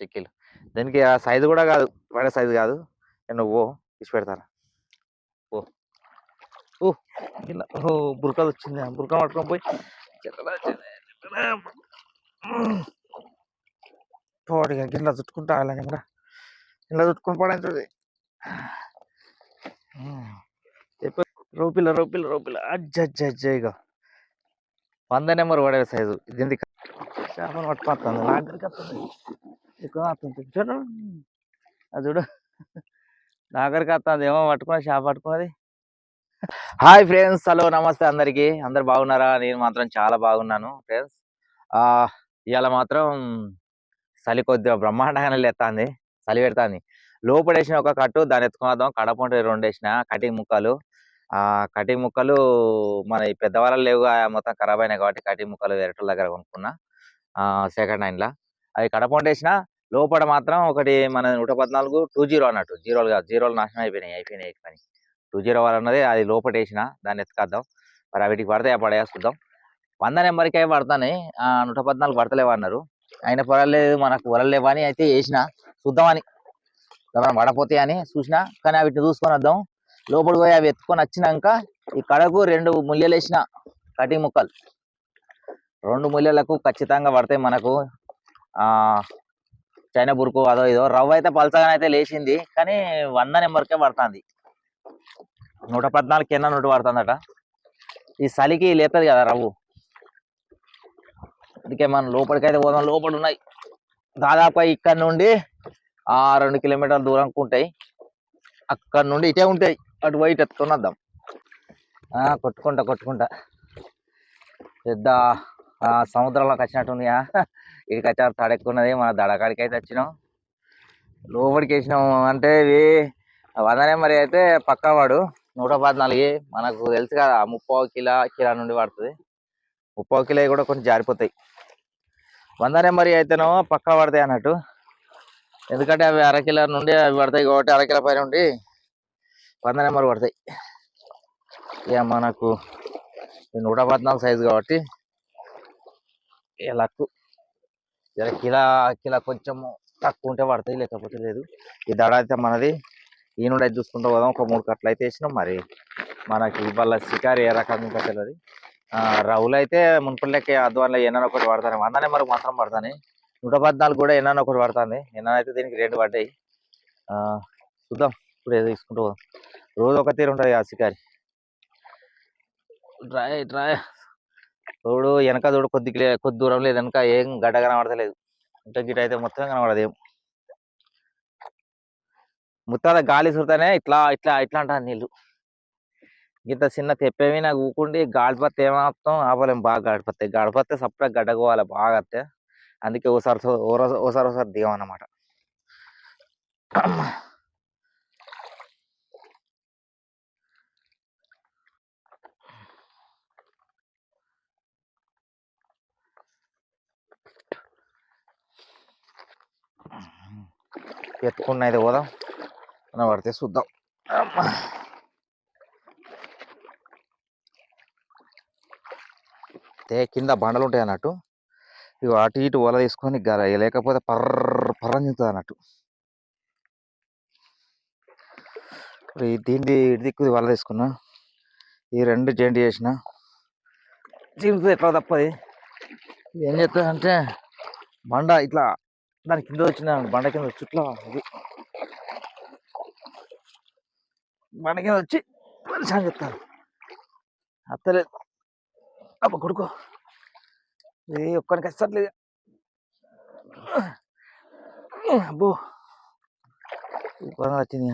చెక్కీలు. దీనికి ఆ సైజు కూడా కాదు పడే సైజు కాదు. నేను ఓ ఇచ్చి పెడతాను ఓ. ఓ ఇలా. ఓ బురకలు వచ్చింది బురక పట్టుకొని పోయి పోడిగా గిన్నె చుట్టుకుంటా అలాగే ఇంకా ఇలా చుట్టుకుని పడింది చెప్పు. రూపిల రూపిల రూపిల్ల అజ్జ ఇక వంద నెంబర్ పడే సైజు. ఇది చేపను పట్టుకొస్తుంది. నా దగ్గరికి వస్తుంది ఎక్కువ వస్తుంది చూడు అది చూడు నాగరికి దగ్గరికి వస్తుంది ఏమో పట్టుకున్నది. చేప పట్టుకున్నది హాయ్ ఫ్రెండ్స్ హలో నమస్తే అందరికి. అందరు బాగున్నారా? నేను మాత్రం చాలా బాగున్నాను ఫ్రెండ్స్. ఆ ఇవాళ మాత్రం చలి కొద్దిగా బ్రహ్మాండంగానే లేస్తుంది చలి పెడుతుంది. లోపల వేసిన ఒక కట్టు దాన్ని ఎత్తుకుందాం కడపంట రెండు వేసిన కటింగ్ ముక్కలు. ఆ కటింగ్ ముక్కలు మన పెద్దవాళ్ళు లేవు మొత్తం ఖరాబ్ అయినాయి కాబట్టి కటింగ్ ముక్కలు వేరేటోళ్ళ దగ్గర కొనుక్కున్నా. ఆ సెకండ్ హ్యాండ్లో అది అవి కడపంట వేసిన లోపల మాత్రం ఒకటి మన నూట పద్నాలుగు టూ జీరో అన్నట్టు. జీరోలు కాదు జీరోలు నాశనం అయిపోయినాయి అయిపోయినాయి అయిపోయినాయి. టూ జీరో వన్ అన్నది అది లోపల వేసిన దాన్ని ఎత్తుకొద్దాం. మరి వీటికి పడతాయి పడేసుకుందాం చూద్దాం. వంద నెంబర్కి అవి పడతాయి ఆ నూట పద్నాలుగు పడతలేవు అన్నారు. అయినా పర్వాలేదు మనకు వరలేవు అని అయితే వేసిన చూద్దామని. మనం పడపోతాయి అని చూసిన కానీ వీటిని చూసుకొని వద్దాం. లోపల పోయి అవి ఎత్తుకొని వచ్చినాక ఈ కడకు రెండు ముల్లెలు వేసిన కటింగ్ ముక్కలు. రెండు ముల్యలకు ఖచ్చితంగా పడతాయి మనకు. చైనా బురుకు అదో ఇదో. రవ్వ అయితే పలసగానే అయితే లేచింది కానీ వంద నెంబర్కే పడుతుంది. నూట పద్నాలుగు కింద నూట పడుతుందట. ఈ చలికి లేతుంది కదా రవ్వు. అందుకే మనం లోపలికైతే పోదాం. లోపల ఉన్నాయి దాదాపు ఇక్కడ నుండి ఆ రెండు కిలోమీటర్ల దూరంకు ఉంటాయి. అక్కడ నుండి ఇటే ఉంటాయి. అటు పోయి ఎత్తుకొని వద్దాం ఆ, కొట్టుకుంటా కొట్టుకుంటా. పెద్ద ఆ, సముద్రంలోకి వచ్చినట్టుంది ఆ. తడెక్కున్నది మన దడకాడికి అయితే వచ్చినాం. లోపలికి వేసినాం అంటే ఇవి వందనే మరి అయితే పక్కా వాడు. నూట పద్నాలుగు మనకు తెలుసు కదా ముప్పై కిలో కిలో నుండి పడుతుంది. ముప్పై కిలో కూడా కొంచెం జారిపోతాయి. వంద నెంబర్ అయితేనో పక్కా పడతాయి అన్నట్టు. ఎందుకంటే అవి అరకిలో నుండి అవి పడతాయి కాబట్టి అరకిల పైన ఉండి వంద నెంబర్ పడతాయి. ఇక మనకు నూట పద్నాలుగు సైజు కాబట్టి ఇక లక్కు. ఇలా కిలా కిలా కొంచెం తక్కువ ఉంటే పడతాయి లేకపోతే లేదు. ఈ దడ అయితే మనది ఈ నుండి అయితే చూసుకుంటూ పోదాం. ఒక మూడు కట్టలు అయితే వేసినాం మరి. మనకి ఇవాళ షికారు ఏ రకంగా ఇంకా తెలియదు రవులు అయితే మున్పటి లెక్క అద్వాన్లో ఎన్నో ఒకటి పడతాను. వందనే మరి మాత్రం పడతాను. నూట పద్నాలుగు కూడా ఎన్నో ఒకటి పడుతుంది ఎన్నో అయితే దీనికి రెండు పడ్డాయి. చూద్దాం. ఇప్పుడు ఏదో తీసుకుంటూ పోదాం. రోజు ఒక తీరు ఉంటుంది ఆ షికారి. డ్రై డ్రాయ్ చూడు వెనక చూడు కొద్ది కొద్ది దూరం లేదు. వెనక ఏం గడ్డ కనబడతలేదు. ఇంట గిట అయితే మొత్తం కనబడదు ఏం. ముత్తాల గాలి సుడతానే ఇట్లా ఇట్లా ఇట్లా అంటారు నీళ్ళు ఇంత చిన్న తెప్పేమి నాకు ఊకుండి గాడిపత్తి ఏమాత్రం ఆపలేం బాగా గాడిపత్తి గాడిపత్తి సపరేట్ గడ్డకోవాలి బాగా వస్తే అందుకే ఓసారి ఓసారి ఓసారి దిగం అన్నమాట ఎత్తుకున్న అయితే పోదాం. మనం పడితే చూద్దాం. అమ్మా. తే కింద బండలు ఉంటాయి అన్నట్టు. ఇవి అటు ఇటు వల తీసుకొని గర లేకపోతే పర్ర పర్రం తింటుంది అన్నట్టు. ఇప్పుడు ఈ దీన్ని ఇటు దిక్కు వల తీసుకున్నా. ఈ రెండు జాయింట్ చేసిన. చింపుతుంది ఎట్లా తప్పది. ఏం చేస్తుంది అంటే బండ ఇట్లా దాని కింద వచ్చిన బండ కింద చుట్ల ఇది. బండ కింద వచ్చి పరిశాన్ చెప్తాను అత్తలేదు అబ్బ కొడుకో ఇది ఒక్కడికి వస్తట్లేదు అబ్బో ఈ వచ్చింది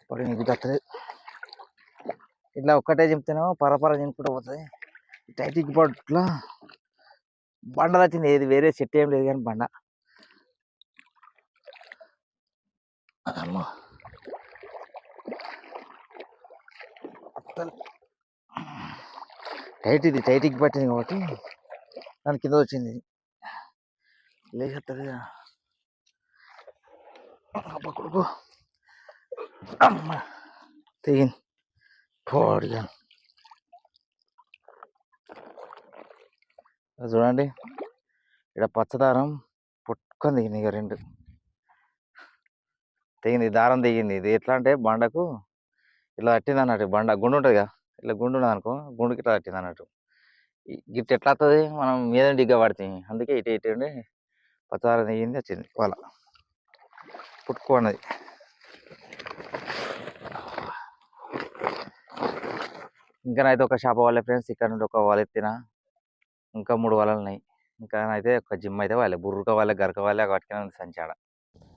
ఇప్పుడు నీకు తట్టలేదు ఇట్లా ఒక్కటే చెప్తేనేమో పరపర చెప్పుకుంటూ పోతుంది. టైటిక్ పట్ల బండ వచ్చింది ఏది వేరే చెట్టు ఏం లేదు కానీ బండ. అమ్మో. టైట్ ఇది టైట్కి పట్టింది కాబట్టి దాని కింద వచ్చింది. లేచేస్తుంది కొడుకు. అమ్మ. తెగింది. పోడిగాను చూడండి. ఇక్కడ పచ్చదారం పుట్టుకొని దిగింది ఇక రెండు. తెగింది దారం దిగింది ఇది ఎట్లా అంటే బండకు ఇలా తట్టింది అన్నట్టు. బండ గుండు ఉంటుంది కదా. ఇలా గుండు ఉన్నది అనుకో గుండుకి ఇట్లా తట్టింది అన్నట్టు. గిట్ట గిట్ ఎట్లా వస్తుంది మనం మీద డిగ్గా పడుతుంది అందుకే ఇటు ఇటు ఉండి పచ్చదారం దిగింది వచ్చింది వాళ్ళ పుట్టుకున్నది ఇంకా అయితే ఒక షాప్ వాళ్ళే ఫ్రెండ్స్. ఇక్కడ నుండి ఒక వాళ్ళు ఎత్తిన. ఇంకా మూడు వలలు ఉన్నాయి. ఇంకా అయితే ఒక జిమ్ అయితే వాళ్ళే బుర్రుక వాళ్ళే గరక వాళ్ళే పట్టుకుని ఉంది సంచాడ.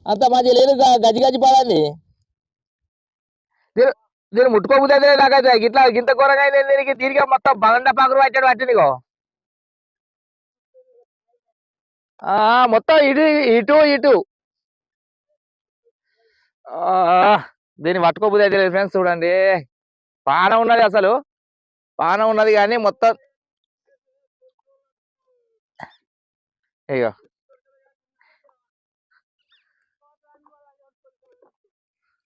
అంత మంచి లేదు గా- గజ్జి గజ్జి పడాలి నేను ముట్టుకోబుద్ది నాకైతే ఇట్లా గింత కూరగా దీనికి తిరిగి మొత్తం బండ పాకురు పట్టాడు పట్టి నీకో? ఆ, మొత్తం ఇటు ఇటు ఇటు. ఆ, దీన్ని పట్టుకోబుద్ది అయితే లేదు ఫ్రెండ్స్ చూడండి. పానం ఉన్నది అసలు. పానం ఉన్నది కానీ మొత్తం ఇగో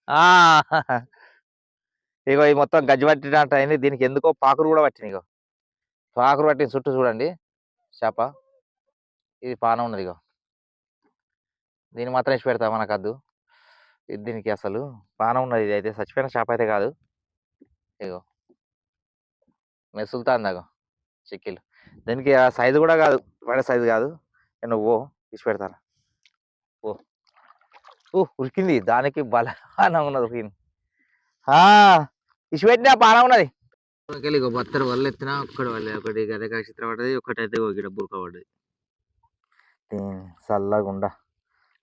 ఆ, ah, ఇగో ఈ మొత్తం గజ్జి పట్టినట్టు అయింది. దీనికి ఎందుకో పాకురు కూడా పట్టింది ఇగో. పాకురు పట్టిన చుట్టూ చూడండి. చేప. ఇది పానం ఉన్నది ఇగో. దీన్ని మాత్రం ఇచ్చి పెడతా మనకు ఇది దీనికి అసలు పానం ఉన్నది ఇది అయితే. చచ్చిపోయిన చేప అయితే కాదు. ఇగో. మెసులుతాంది అగో. చిక్కిలు దీనికి ఆ సైజు కూడా కాదు. పడే సైజు కాదు. ఓ ఇచ్చి పెడతాను. ఓ. ఓ ఉరికింది. దానికి బలహానం ఉన్నది ఉరికింది ఇచ్చి పెట్టిన పానం ఉన్నది. ఇగో బత్తరు వల్ల ఎత్తిన ఒక్కటి వల్ల. ఒకటి గదే చిత్ర పడ్డది ఒకటి అయితే గిడ బురక పడ్డది. చల్లగుండా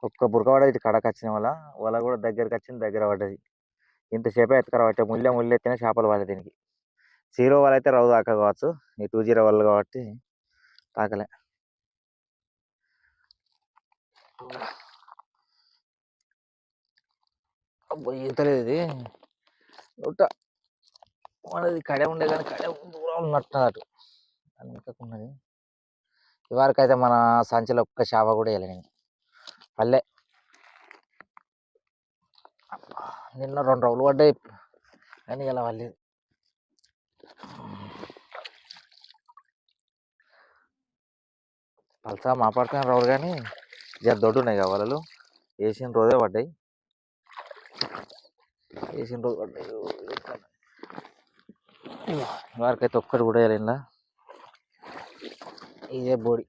ఒక్క బురక పడ్డది ఇటు కడకు వచ్చిన వల్ల వల కూడా దగ్గరికి వచ్చింది దగ్గర పడ్డది. ఇంతసేపు ఎత్తుకర పట్టే ముళ్ళ ముళ్ళు ఎత్తిన చేపలు పడ్డాయి దీనికి. జీరో వాళ్ళు అయితే రవ్వు దాకా కావచ్చు. ఈ టూ జీరో వాళ్ళు కాబట్టి తాకలే. ఈతలేదు ఇది? నూట మనది కడే ఉండే కానీ కడే దూరం ఉన్నట్టు అటు. దాని ఇవరకు అయితే మన సంచిలో ఒక్క చేప కూడా వేయలే పల్లె. నిన్న రెండు రోజులు పడ్డాయి. కానీ ఇలా పర్లేదు పల్సా మాపాడుకొని రావు కానీ. జర దొడ్డు ఉన్నాయి కదా వలలు? వేసిన రోజే పడ్డాయి. వేసిన రోజు పడ్డాయి. వారికైతే ఒక్కటి కూడా వేయలేదా ఇదే బోడి.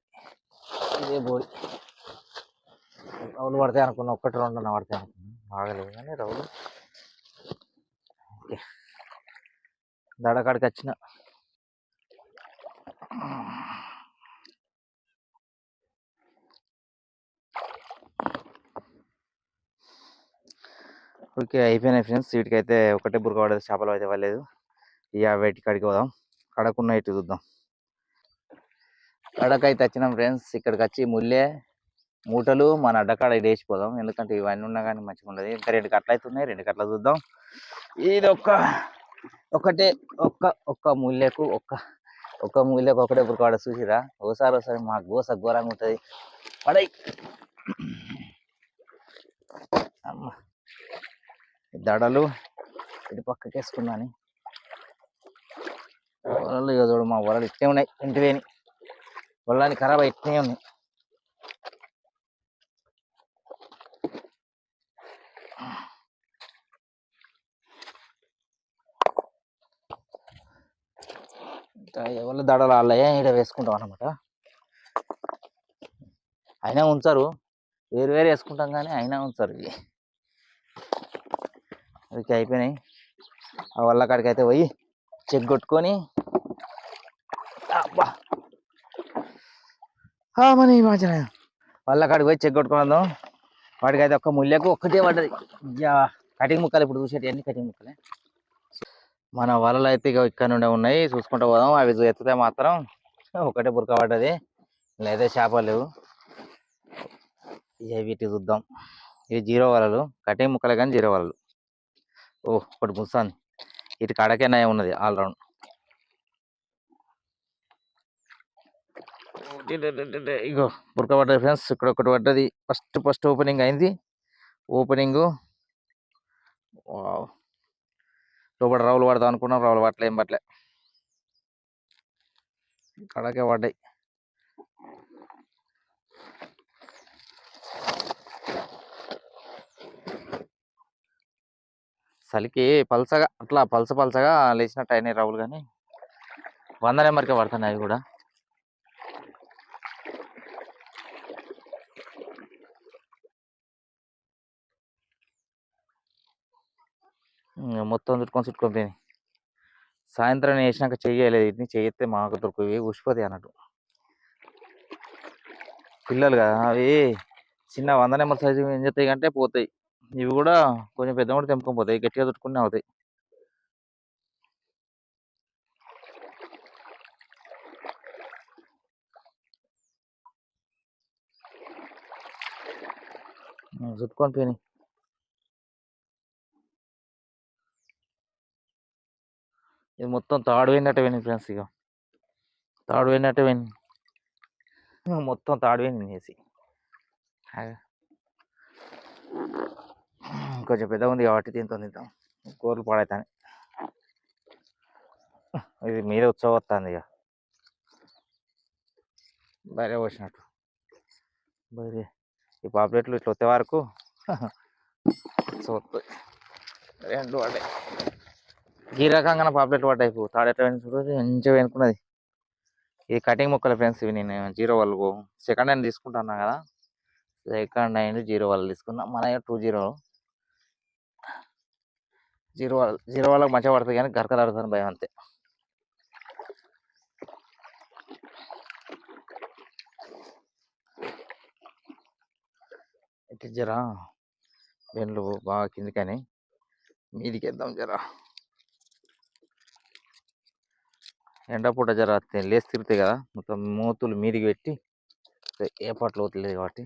ఇదే బోడి. రౌలు పడతాయి అనుకున్నా ఒక్కటి రెండు అన్న పడతాయి అనుకున్నా. బాగలేదు కానీ రౌలు ఓకే. దడకాడికి వచ్చిన. ఓకే అయిపోయినాయి ఫ్రెండ్స్. వీటికి అయితే ఒకటే బురక పడేది చేపలు అయితే ఇవ్వలేదు ఇక వేటి కాడికి పోదాం. కడకున్న ఇటు చూద్దాం. కడకైతే వచ్చినాం ఫ్రెండ్స్. ఇక్కడికి వచ్చి ముల్లే మూటలు మన అడ్డకాడ ఇటు వేసిపోదాం ఎందుకంటే ఇవన్నీ ఉన్నా కానీ మంచిగా ఉండదు. ఇంకా రెండు కట్టలు అయితే ఉన్నాయి. రెండు కట్టలు చూద్దాం. ఇది ఒక్క ఒకటే ఒక్క ఒక్క ముల్లెకు ఒక్క ఒక్క ముల్లెకు ఒకటే బురక చూసిరా ఓసారి ఒకసారి మా గోస ఘోరంగా ఉంటుంది. పడై అమ్మ. దడలు ఇటు పక్కకి వేసుకున్నాను వలలు ఇక చూడు మా వలలు ఇట్టే ఉన్నాయి ఇంటివేని వలని ఖరాబ్ ఇట్టే ఉన్నాయి. ఎవరు ఎవరి దడలు వాళ్ళే ఇక్కడ వేసుకుంటాం అనమాట అయినా ఉంచారు వేరు వేరు వేసుకుంటాం కానీ అయినా ఉంచారు ఇవి. ఇవి అయిపోయినాయి. ఆ వల్ల కాడికి అయితే పోయి చెక్ కొట్టుకొని అబ్బా! మన ఈ వల్ల కాడికి పోయి చెక్ కొట్టుకున్నాం వాడికి అయితే ఒక్క ముళ్ళకు ఒక్కటే పడ్డది. కటింగ్ ముక్కలు ఇప్పుడు చూసేటి అన్ని కటింగ్ ముక్కలే. మన వలలు అయితే ఇక ఇక్కడ నుండే ఉన్నాయి. చూసుకుంటూ పోదాం. అవి ఎత్తితే మాత్రం ఒకటే బురక పడ్డది. లేదా చేపలు లేవు. ఇక వీటి చూద్దాం. ఇవి జీరో వలలు. కటింగ్ ముక్కలే కానీ జీరో వలలు. ఓ ఒకటి ముసాన్ ఇటు కడకే ఉన్నది ఆల్ రౌండ్. ఇగో బురక పడ్డది ఫ్రెండ్స్. ఇక్కడ ఒకటి పడ్డది. ఫస్ట్ ఫస్ట్ ఓపెనింగ్ అయింది. ఓపెనింగ్. లోపల రావులు పడదాం అనుకున్నాం. రావులు పట్టలే ఏం పట్టలే. కడకే పడ్డాయి. చలికి పలసగా అట్లా పల్స పలసగా లేచినట్టు అయినాయి రావులు కానీ వంద నెంబర్కే పడుతున్నాయి అవి కూడా. మొత్తం చుట్టుకొని చుట్టుకొని పోయినాయి. సాయంత్రం వేసినాక చెయ్యలేదు వీటిని చెయ్యితే మాకు దొరుకుతాయి ఉసిపోతాయి అన్నట్టు. పిల్లలు కదా అవి చిన్న వంద నెంబర్ సైజు ఏం చేస్తాయి అంటే పోతాయి. ఇవి కూడా కొంచెం పెద్ద కూడా తెంపుకొని పోతాయి గట్టిగా చుట్టుకునే అవుతాయి. చుట్టుకొని పోయినాయి. ఇది మొత్తం తాడు పోయినట్టు పోయినాయి ఫ్రెండ్స్ ఇక తాడు పోయినట్టు పోయినాయి మొత్తం తాడు పోయింది వేసి కొంచెం పెద్దగా ఉంది కాబట్టి దీంతో తింటాం. కూరలు పాడవుతాయి ఇది మీద ఉత్సవం వస్తుంది ఇక బయట పోసినట్టు. బయట ఈ పాపులెట్లు ఇట్లా వచ్చే వరకు వస్తాయి రెండు పడ్డాయి. ఈ రకంగా పాపులెట్లు పడ్డాయి ఇప్పుడు. తాడెట్ల వేసుకుంటుంది మంచిగా వెనుకున్నది ఇది కటింగ్ మొక్కలు ఫ్రెండ్స్ ఇవి నేను జీరో వాళ్ళు సెకండ్ హ్యాండ్ తీసుకుంటున్నాను కదా. సెకండ్ హ్యాండ్ జీరో వాళ్ళు తీసుకున్నా మన టూ జీరో. జీరో వాళ్ళ జీరో వాళ్ళకి మంచిగా పడుతుంది కానీ గరక ఆడుతాను భయం అంతే. ఇటు జరా బెండ్లు బాగా కిందికని మీదికి వేద్దాం జరా. ఎండపూట జర లేచి లేసి తిరుగుతాయి కదా మొత్తం మూతులు మీదికి పెట్టి ఏ- ఏ అవుతుంది కాబట్టి.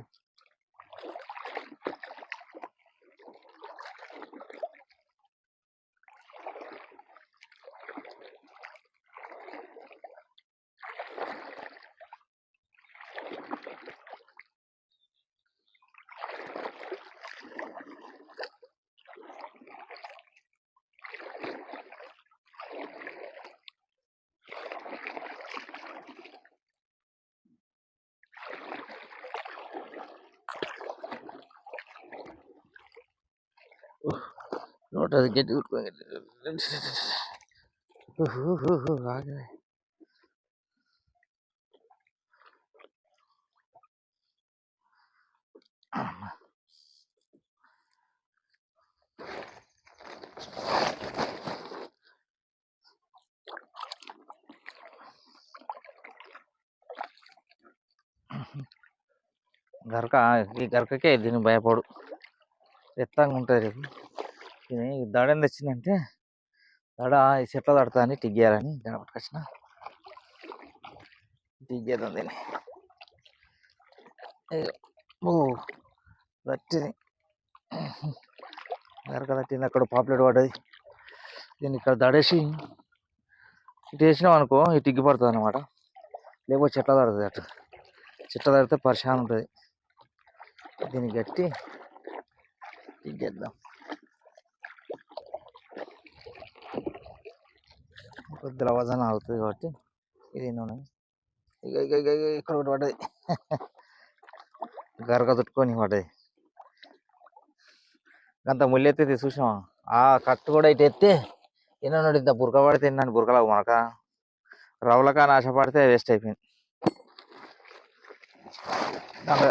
నోట అది గట్టి కుట్టుకొని ఆగే గరక ఈ గరకకే దీనికి భయపడు ఎత్తంగా ఉంటుంది రేపు ఇది దడ వచ్చిందంటే దడ ఈ చెట్ల దడతా అని టిగ్గేయాలని దడ పట్టుకొచ్చిన. టిగ్గేదాం దీన్ని. ఓ దట్టింది గరక తట్టింది అక్కడ పాపులెట్ పడ్డది. దీన్ని ఇక్కడ దడేసి ఇటు వేసినాం అనుకో ఇటు టిగ్గి పడుతుంది అనమాట లేకపోతే చెట్ల దడుతుంది అటు. చెట్ల దడితే పరిశాన్ ఉంటుంది. దీన్ని గట్టి ఇగ్గేద్దాం కొద్దిగా వజన అవుతుంది కాబట్టి ఇది నూనె. ఇక ఇక ఇక ఇక ఇక్కడ ఒకటి పడ్డది. గరక చుట్టుకొని పడ్డది. అంత ముళ్ళెత్తి చూసినావా? ఆ కట్టు కూడా ఇటు ఎత్తే ఎన్నో ఇంత బురక పడితే ఎన్నాను బురకలాగా మనక రవ్వలకా నాశపడితే వేస్ట్ అయిపోయింది. దాని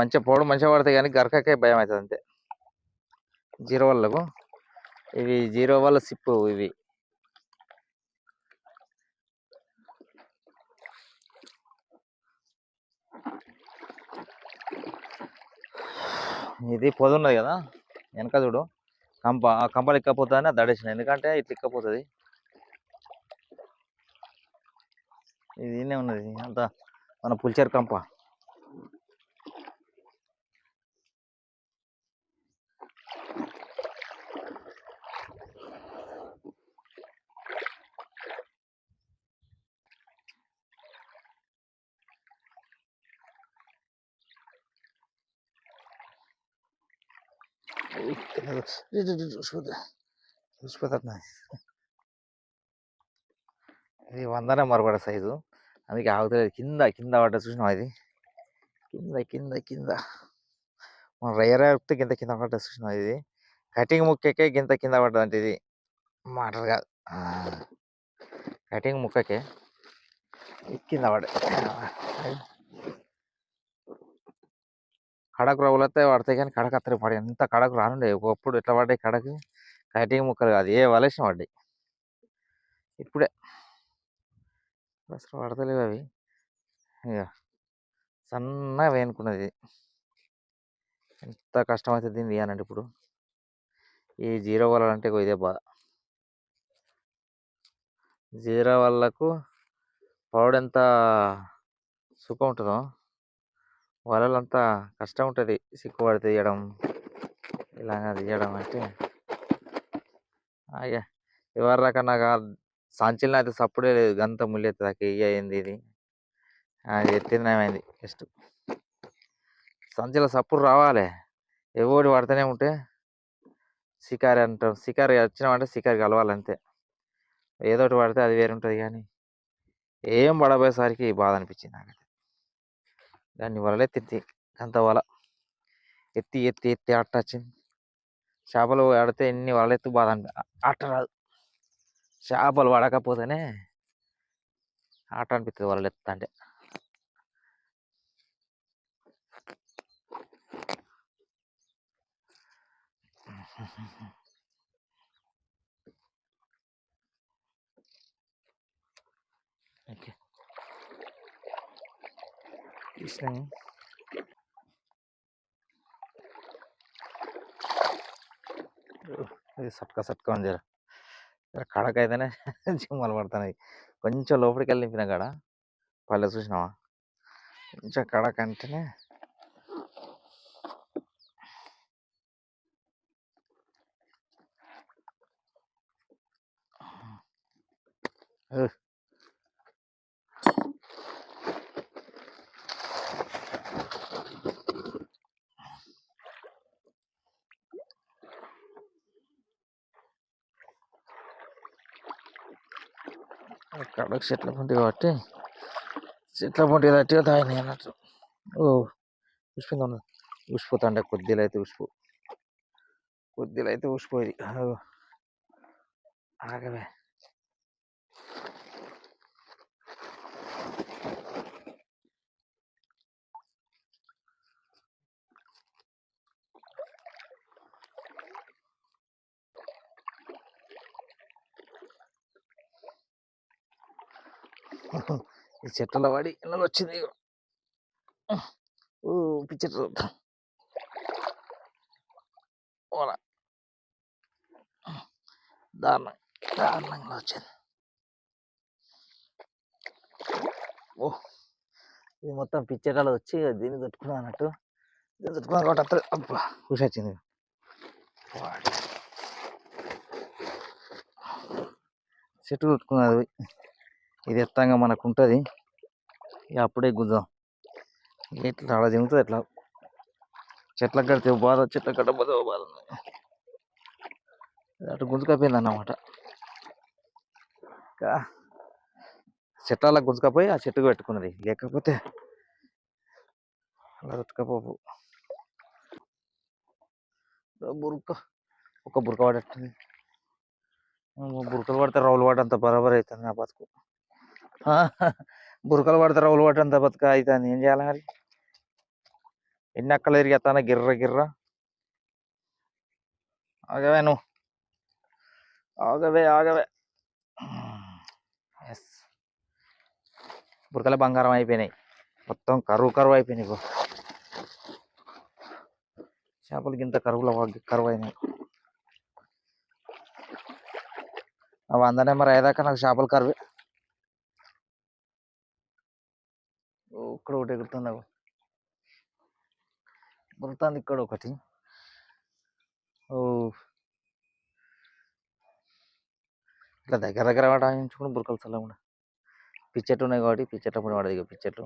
మంచిగా పోవడం మంచిగా పడతాయి కానీ గరకకే భయం అవుతుంది అంతే. జీరో వాళ్ళకు ఇవి జీరో వాళ్ళ సిప్పు ఇవి. ఇది పొద ఉన్నది కదా వెనక చూడు. కంప ఆ కంపలు ఎక్కపోతుందని దడేసిన ఎందుకంటే ఇట్లా ఇక్కపోతుంది ఇది ఉన్నది అంత మన పులిచేరు కంప. చూసిపోతా ఇది వంద నెంబర్ కూడా సైజు. అందుకే ఆగుతలేదు. కింద కింద పడ్డ చూసినాం అది కింద కింద కింద. మన రేర్ వస్తే గింత కింద పడ్డ చూసినాం ఇది? కటింగ్ ముక్కకే గింత కింద పడ్డదంటే ఇది. మాటలు కాదు. కటింగ్ ముక్కకే. కింద పడ్డ. కడకు రవ్వులు వస్తే పడతాయి కానీ కడక అత్తరే పడి ఎంత కడకు రానుండే ఒకప్పుడు ఎట్లా పడ్డాయి కడకు? కటింగ్ ముక్కలు కాదు ఏ వలసిన పడ్డాయి? ఇప్పుడే. అసలు పడతలేవు అవి. ఇక సన్నగా వేనుకున్నది. ఎంత కష్టమైతే దీన్ని తీయాలంటే ఇప్పుడు. ఈ జీరో వల్లంటే అంటే ఇదే బాధ. జీరో వాళ్ళకు పౌడెంత సుఖం ఉంటుందో. వలలంతా కష్టం ఉంటుంది సిక్కుపడి తీయడం ఇలాగ తీయడం అంటే. అయ్యా ఎవరి రకం నాకు సంచిలో అయితే సప్పుడే లేదు. గంత ముళ్ళెత్తి దాకా ఇయ్య ఇది. అది ఎత్తినమైంది ఏమైంది? జస్ట్ సంచిలో సప్పుడు రావాలి. ఎవడు పడితేనే ఉంటే షికారి అంటాం. షికారి వచ్చినామంటే షికారి కలవాలంతే. ఏదో ఒకటి పడితే అది వేరు ఉంటుంది కానీ ఏం పడబోయేసరికి బాధ అనిపించింది నాకైతే. దాన్ని వలలెత్తి అంత వల. ఎత్తి ఎత్తి ఎత్తి అట్ట వచ్చింది. చేపలు ఆడితే ఎన్ని వలలెత్తు బాధ ఆట రాదు. చేపలు పడకపోతేనే ఆట అనిపిస్తుంది వలలెత్త అంటే. ఓకే తీసినాము ఇది సట్క సట్క అని జర జర కడకైతేనే జిమ్మలు పడుతున్నాయి కొంచెం లోపలికి వెళ్ళి నింపిన కాడ? పల్లె చూసినావా? కొంచెం కడక అంటేనే ఉహ్. చెట్ల పొంటి కాబట్టి చెట్ల పొంటి తట్టిగా తాగినాయి అన్నట్టు. ఓ ఉసిపోయింది ఉన్నది. ఉసిపోతాండే కొద్దిలో అయితే ఉసిపో కొద్దిలో అయితే ఉసిపోయేది ఆగవే. ఈ చెట్ల పడి ఇళ్ళలో వచ్చింది ఓ పిచ్చెట్లు ఓలా దారుణం దారుణంగా వచ్చింది. ఓ ఇది మొత్తం పిచ్చెటాలు వచ్చి దీన్ని తట్టుకున్నా అన్నట్టు. దీన్ని తట్టుకున్నా కాబట్టి అత్త అబ్బా ఖుషి వచ్చింది చెట్టు కొట్టుకున్నది ఇది ఎత్తంగా మనకు ఉంటుంది అప్పుడే గుద్దాం ఎట్లా అలా తిరుగుతుంది ఎట్లా. చెట్లకు కడితే బాధ చెట్ల కట్టబోతే బాధ అటు గుంజుకపోయింది అన్నమాట ఇంకా చెట్ల గుంజుకపోయి ఆ చెట్టుకు పెట్టుకున్నది. లేకపోతే అలా పెట్టుకపోపు బురుక ఒక బురక పడేస్తుంది బురకలు పడితే రౌలు పడంత బరాబర్ అవుతుంది నా బతుకు. బురకలు పడతారు రౌలు పడ్డంత బతుక అవుతుంది ఏం చేయాలి మరి? ఎన్ని అక్కలు ఎరిగేస్తానా గిర్ర గిర్ర. ఆగవే నువ్వు. ఆగవే ఆగవే. ఎస్. బురకల బంగారం అయిపోయినాయి. మొత్తం కరువు కరువు అయిపోయినాయి ఇగో. చేపలకి ఇంత కరువులో కరువు అయినాయి అవి వంద మరి అయ్యేదాకా నాకు చేపలు కరువే ఓ, ఇక్కడ ఒకటి ఎగురుతుంది అగో. ఇక్కడ ఒకటి. ఓ. ఇట్లా దగ్గర దగ్గర పడాయించుకుని బురకలు చల్లకుండా పిచ్చెట్లు ఉన్నాయి కాబట్టి పిచ్చెట్ల పండి పడదు ఇక పిచ్చెట్లు.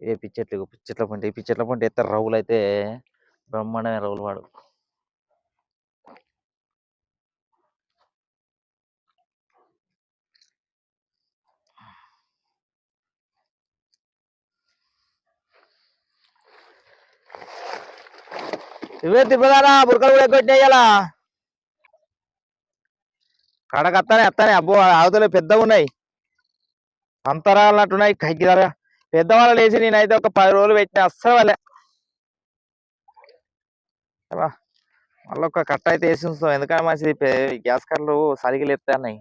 ఏ పిచ్చెట్లు ఇగో పిచ్చెట్ల పండి ఈ పిచ్చెట్ల పండి ఎత్తే రవ్వులు అయితే బ్రహ్మాండమైన రవ్వులు వాడు. ఇవే తిప్పదారా బురకలు కూడా కొట్టినాయాలా కడకు అత్తానే అత్తానే. అబ్బో అవతల పెద్దగా ఉన్నాయి. అంతరాలు అన్నట్టున్నాయి. కైకి ధర. పెద్దవాళ్ళు లేచి నేనైతే ఒక పది రోజులు పెట్టిన. అస్సలు వాళ్ళే మళ్ళీ ఒక కట్ట అయితే వేసి ఉంచుతాం ఎందుకంటే మంచిది? గ్యాస్ కర్రలు సరిగి లేస్తున్నాయి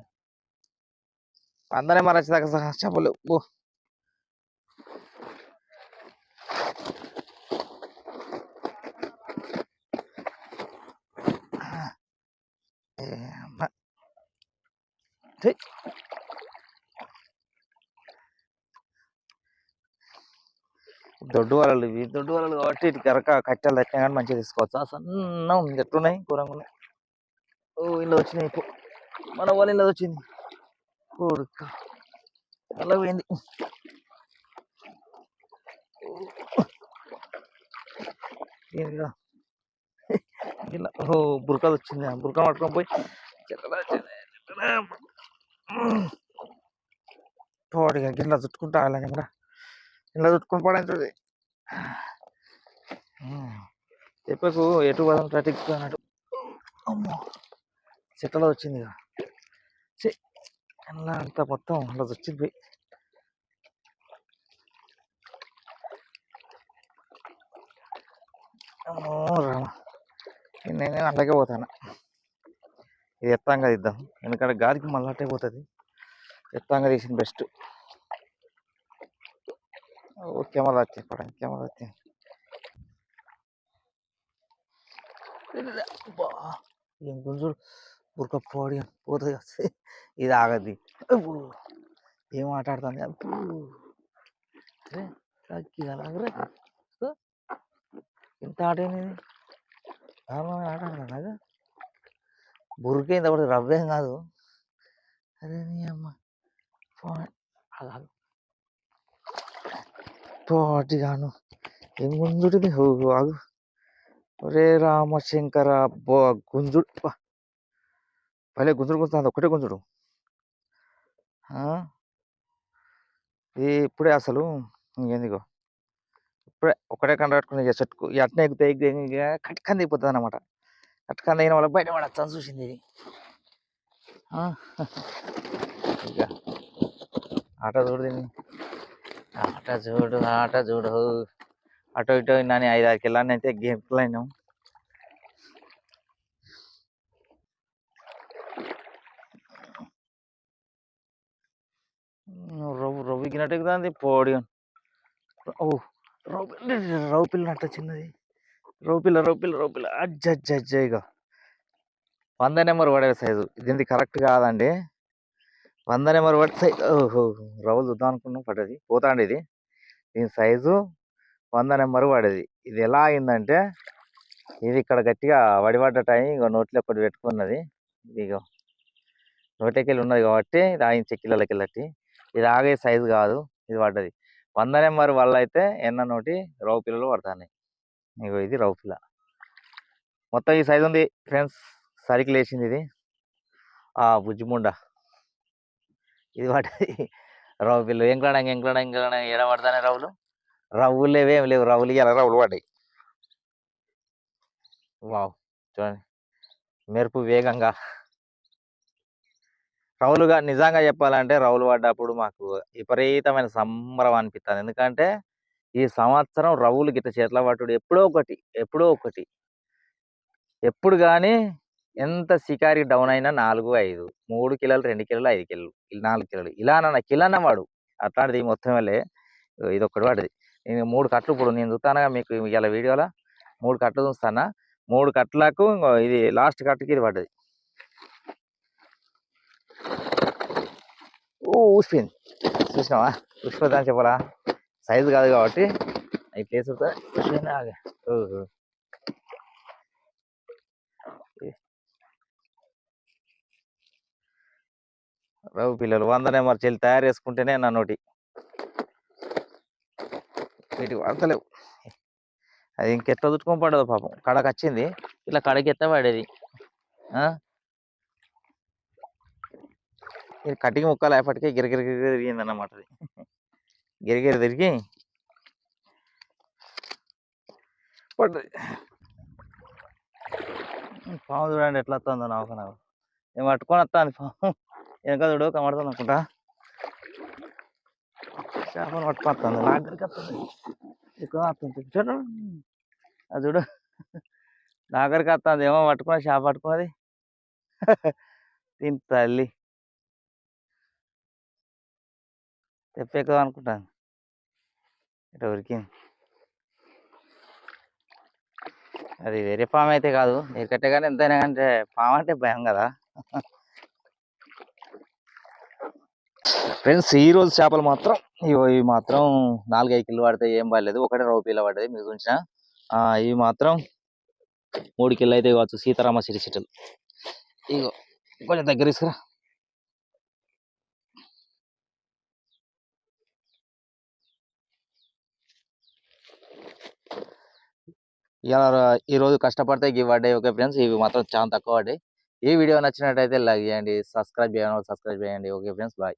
అందరే మరి వచ్చేదాకా చెప్పులు ఓ ఏ అమ్మ. ఛీ. దొడ్డు వలలు ఇవి. దొడ్డు వలలు కాబట్టి ఇటు కరక కట్టెలు తట్టినా కానీ మంచిగా తీసుకోవచ్చు. ఆ సన్న ఉంది. ఎట్లున్నాయి? కూరంగా ఉన్నాయి. ఓ ఇలా వచ్చినాయి పో. మన వాళ్ళ ఇలా వచ్చింది. కొడుక. అలా పోయింది. ఏందిరా? ఇలా ఓ బురకలు వచ్చింది. బురక పట్టుకొని పోయి చెట్టడా తోడిగా గిన్నె చుట్టుకుంటా అలాగే మరి గిన్నె చుట్టుకుని పడేది చెప్పకు ఎటు పదం ట్రాఫిక్ అన్నట్టు. అమ్మో. చెట్టలో వచ్చింది ఇక. ఛీ, అలా అంతా మొత్తం అలా వచ్చింది పోయి. అమ్మో రామ. నేనే అలాగే పోతాను. ఇది ఎత్తాంగా ఇద్దాం ఎందుకంటే గాలికి మళ్ళీ అట్టే పోతుంది. ఎత్తాంగా తీసిన బెస్ట్ ఓ కెమెరా వచ్చింది పడ కెమెరా వచ్చింది ఏం గుంజుడు బురక పోడి పోతుంది. ఇది ఆగది ఏం సో, ఇంత ఆట ఏంది ఆట ఆడుతుంది బురికేంది అప్పుడు రవ్వేం కాదు. అరే నీ అమ్మ. పో- గాను గుంజుడిది ఆగు. ఒరే రామశంకర అబ్బో గుంజుడు. భలే గుంజుడు గుంజుతుంది. ఒకటే గుంజుడు. ఇప్పుడే అసలు? ఎందుకో ఇప్పుడే ఒకటే కండ కట్టుకుని చెట్టుకు ఈ అట్నే ఎగితే ఎగితే కట్కని దిగిపోతుంది అనమాట కట్కని దిగిన వాళ్ళకి బయట పడచ్చు చూసింది ఇది. ఇక ఆట చూడు దీన్ని. ఆట చూడు ఆట చూడు. అటు ఇటు నాని ఐదు ఆరు కిలో అయితే గేమ్ అయినాం. రవ్వు రవ్వు ఎక్కినట్టు ఎక్కుతుంది పోడి ఓ రవ్వు పిల్ల రవ్వు పిల్లనట్టు చిన్నది. రవ్వు పిల్ల రోపిల. పిల్ల అజ్జ ఇక వంద నెంబర్ పడే సైజు. ఇది కరెక్ట్ కాదండి. వంద నెంబర్ పడే సైజు ఓహో రవ్వలు చూద్దాం అనుకున్నాం పడ్డది. పోతాండి ఇది. దీని సైజు వంద నెంబర్ పడేది ఇది ఎలా అయిందంటే ఇది ఇక్కడ గట్టిగా వడిపడ్డ టైం ఇగో నోట్లో ఒకటి పెట్టుకున్నది. ఇదిగో. నోట్లోకి ఉన్నది కాబట్టి ఇది ఆగిన చెక్కిళ్ళకి వెళ్ళట్టి ఇది ఆగే సైజు కాదు ఇది పడ్డది వంద నెంబర్ వల్ల అయితే ఎన్న నోటి రవ్వ పిల్లలు పడతాయి ఇగో ఇది రవ్వు మొత్తం ఈ సైజు ఉంది ఫ్రెండ్స్ సరికిలు వేసింది ఇది. ఆ బుజ్జిముండ ఇది పడ్డది. రవ్వు పిల్లలు ఎంకలాడంగా ఎంకలాడంగా ఎంకలాడంగా ఎడ పడతానే రవ్వులు? రవ్వులు లేవేం లేవు. రవ్వులు ఇవ్వాలి రవ్వులు పడ్డాయి. వావ్. చూడండి. మెరుపు వేగంగా. రౌలుగా నిజంగా చెప్పాలంటే రౌలు పడ్డప్పుడు మాకు విపరీతమైన సంబరం అనిపిస్తుంది ఎందుకంటే ఈ సంవత్సరం రవులు గిట్ట చేతుల పట్టుడు ఎప్పుడో ఒకటి ఎప్పుడో ఒకటి. ఎప్పుడు కానీ ఎంత షికారి డౌన్ అయినా నాలుగు ఐదు మూడు కిలోలు రెండు కిలోలు ఐదు కిలోలు ఇలా నాలుగు కిలోలు. ఇలా అన్న కిలన్న వాడు. అట్లాంటిది మొత్తం వెళ్ళే ఇది ఒక్కటి వాడిది. నేను మూడు కట్లు ఇప్పుడు నేను చూస్తానుగా మీకు ఇలా వీడియోలో? మూడు కట్లు చూస్తానా? మూడు కట్లకు ఇది లాస్ట్ కట్టుకి ఇది పడ్డది. ఊసిపోయింది. చూసినావా? ఊసిపోతా చెప్పరా సైజు కాదు కాబట్టి ఈ ప్లేస్ ఊసిపోయింది రవి పిల్లలు వంద నెంబర్ చెల్లి తయారు చేసుకుంటేనే నా నోటి. వీటికి వాడతలేవు అది ఇంకెట్లా దుట్టుకొని పడదు పాపం. కడకు వచ్చింది. ఇట్లా కడకి ఎత్త పడేది. ఇది కటింగ్ ముక్కలు అయ్యేపటికే గిరగిరి తిరిగింది అన్నమాట అది. గిరిగిరి తిరిగి పడ్డది పాము చూడండి ఎట్లా వస్తుందో నాకు నాకు నేను పట్టుకొని వస్తాను పాము వెనక చూడు కనబడుతుంది అనుకుంటా చేపను పట్టుకొని వస్తుంది నా దగ్గరికి వస్తుంది ఎక్కువ వస్తుంది చూడు అది చూడు నా దగ్గరికి వస్తుంది ఏమో పట్టుకొని చేప పట్టుకున్నది తిని తల్లి తెప్పెక్కుదాం అనుకుంటాను ఇట్లా ఉరికింది అది వేరే పాము అయితే కాదు. నీకట్టే కానీ ఎంతైనా అంటే పాము అంటే భయం కదా. ఫ్రెండ్స్ ఈ రోజు చేపలు మాత్రం ఇగో ఇవి మాత్రం నాలుగైదు కిలో పడతాయి ఏం పడలేదు. ఒకటే రవ్వ పిల్ల పడ్డది మీకు ఉంచిన ఇవి మాత్రం మూడు కిలో అయితే కావచ్చు. సీతారామ సిరిసిటలు ఇగో కొంచెం దగ్గర తీసుకురా. ఇలా ఈ రోజు కష్టపడితే ఇవి పడ్డాయి ఓకే ఫ్రెండ్స్? ఇవి మాత్రం చాలా తక్కువ పడ్డాయి ఈ వీడియో నచ్చినట్టయితే లైక్ చేయండి సబ్స్క్రైబ్ చేయండి సబ్స్క్రైబ్ చేయండి. Okay friends bye.